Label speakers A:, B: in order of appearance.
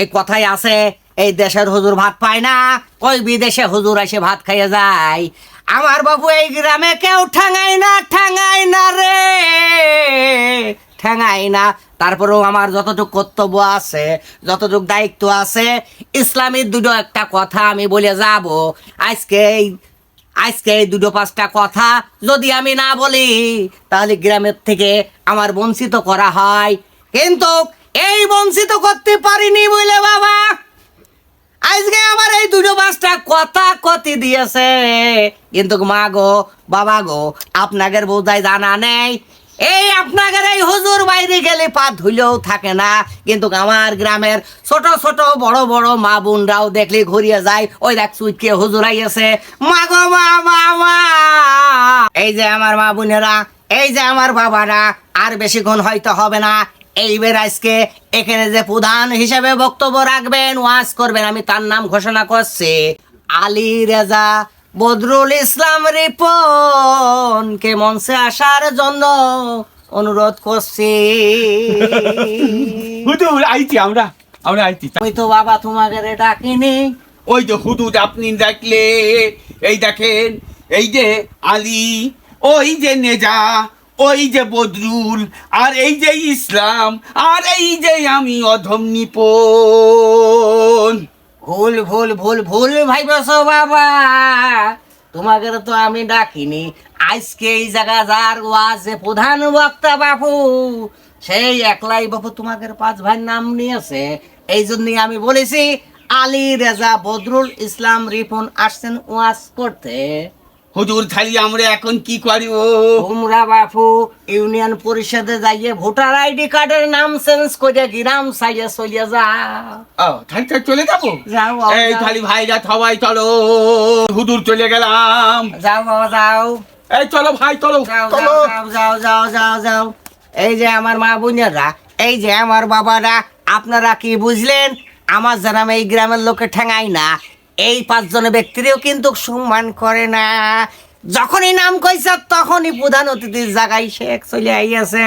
A: এই কথাই আছে, এই দেশের হুজুর ভাত পায় না, ওই বিদেশে হুজুর এসে ভাত খাইয়ে যায়। আমার বাবু এই গ্রামে কেউ ঠেঙাই না ঠেঙাই না রে ঠেঙাই না। তারপরেও আমার যতটুকু কর্তব্য আছে, যতটুকু দায়িত্ব আছে, ইসলামের দুটো একটা কথা আমি বলে যাব। আজকে এই আজকে এই দুটো পাঁচটা কথা যদি আমি না বলি, তাহলে গ্রামের থেকে আমার বঞ্চিত করা হয়। কিন্তু এই বঞ্চিত করতে পারিনি বলে বাবা। আজকে আমার এই দুটো পাঁচটা কথা কতি দিয়েছে। কিন্তু মা গো, বাবা গো, আপনাদের বোধহয় জানা নেই। এই আপনাদের এই হুজুর বাইরে গেলে পা ধুলেও থাকে না। কিন্তু আমার গ্রামের ছোট ছোট, বড় বড় মা বোনরাও দেখলে ঘুরিয়ে যায়। ওই দেখ সুইটকে হুজুর আইয়েছে। মা গো, মা মা মা। এই যে আমার মা বোনেরা, এই যে আমার বাবারা, আর বেশিক্ষণ হয়তো হবে না। এইবার আজকে এখানে যে প্রধান হিসেবে বক্তব্য রাখবেন ওয়াজ করবেন আমি তার নাম ঘোষণা করছি। আলী রেজা বদরুল ইসলাম রিপন কে মঞ্চে আসার জন্য অনুরোধ করছি।
B: হুদুর আইছি আমরা আমরা আইছি।
A: আমি তো বাবা তোমাকে রে ডাকিনি।
B: ওই যে হুদুর আপনি দেখলে এই দেখেন এই যে আলী ওই যে নেজা ওই যে বদরুল, আর এই যে ইসলাম, আর এই যে আমি অধম নিপন।
A: ভুল ভুল ভুল ভুল ভাইবস বাবা। তোমাকে তো আমি ডাকিনি। আজকে এই জায়গা যার ওয়াজে প্রধান বক্তা বাপু, সেই একলাই বাপু তোমাকে পাঁচ ভাইয়ের নাম নিয়েছে। এই জন্যই আমি বলেছি, আলী, রেজা, বদরুল, ইসলাম, রিপন আসছেন ওয়াজ করতে।
B: হুজুর খালি আমরা এখন কি করি ও?
A: তোমরা বাপু ইউনিয়ন পরিষদে যাইয়ে ভোটার আইডি কার্ডের নাম চেঞ্জ করে গ্রাম সাইয়ে চলিয়ে যাও।
B: ও তাই তাই চলে যাব?
A: যাও
B: এই
A: যাও।
B: খালি ভাইরা সবাই চলো হুদুর চলে গেলাম।
A: যাও বাবা যাও।
B: এই চলো ভাই চলো।
A: যাও
B: চলো।
A: যাও যাও যাও যাও যাও। এই যে আমার মা বোনেরা এই যে আমার বাবারা আপনারা কি বুঝলেন? আমার জানাম এই গ্রামের লোকে ঠেঙাই না। এই পাঁচজন ব্যক্তিরেও কিন্তু সম্মান করে না। যখনই নাম কইছে, তখনই প্রধান অতিথির জায়গায় শেখ চলে আইয়াছে।